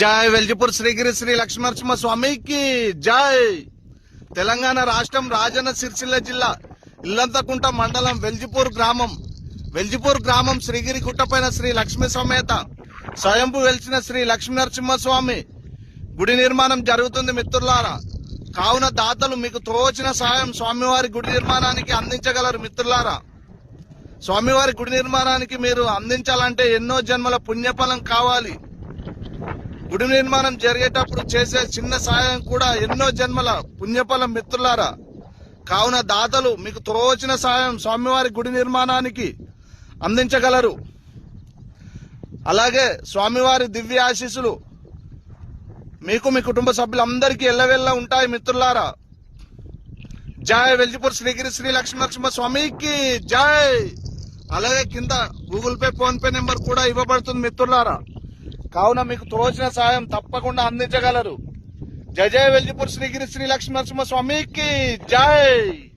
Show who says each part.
Speaker 1: జై వెల్జిపూర్ శ్రీగిరి శ్రీ లక్ష్మీనరసింహ స్వామికి జై. తెలంగాణ రాష్ట్రం రాజన్న సిరిసిల్ల జిల్లా ఇల్లంతకుంట మండలం వెల్జిపూర్ గ్రామం. వెల్జిపూర్ గ్రామం శ్రీగిరి గుట్టపైన శ్రీ లక్ష్మీ సమేత. స్వయంపు వెలిసిన శ్రీ లక్ష్మీనరసింహ స్వామి. గుడి నిర్మాణం జరుగుతుంది మిత్రులారా. కావున దాతలు మీకు తోచిన సాయం స్వామివారి గుడి నిర్మాణానికి అందించగలరు మిత్రులారా. స్వామివారి గుడి నిర్మాణానికి మీరు అందించాలంటే ఎన్నో జన్మల పుణ్యఫలం కావాలి. గుడి నిర్మాణం జరిగేటప్పుడు చేసే చిన్న సాయం కూడా ఎన్నో జన్మల పుణ్యఫలం మిత్రులారా. కావున దాతలు మీకు తోచిన సాయం స్వామివారి గుడి నిర్మాణానికి అందించగలరు. అలాగే స్వామివారి దివ్య ఆశీస్సులు మీకు మీ కుటుంబ సభ్యులందరికీ ఎల్లవెల్ల ఉంటాయి మిత్రులారా. జై వెల్జిపూర్ శ్రీగిరి శ్రీ లక్ష్మీనరసింహ స్వామికి జై. అలాగే కింద Google Pay PhonePe number కూడా ఇవ్వబడుతుంది మిత్రులారా. కావున మీకు తోచిన సాయం తప్పకుండా అందించగలరు. జై జై వెల్జిపూర్ శ్రీగిరి శ్రీ లక్ష్మీనరసింహ స్వామికి జై!